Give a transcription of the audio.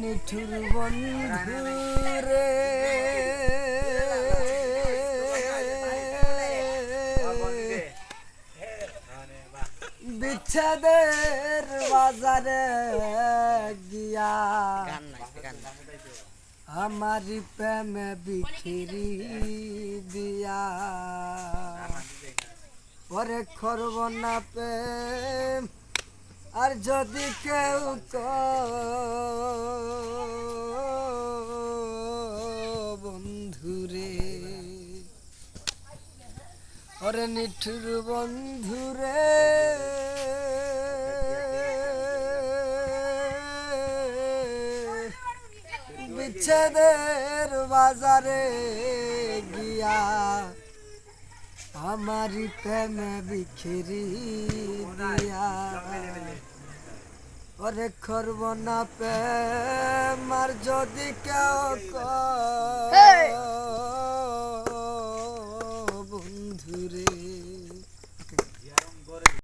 নিঠুর বন্ধু রে বিচ্ছেদের বাজারে গিয়া আমার প্রেমে বিখিরি দিয়া। পরে করব না প্রেম। আর যদি কেউ বন্ধুরে ওরে নিঠুর বন্ধুরে বিচ্ছেদের বাজারে গিয়া আমারি প্রেমে বিখিরি দিয়া। ওরে করব না প্রেম আর যদি কেউ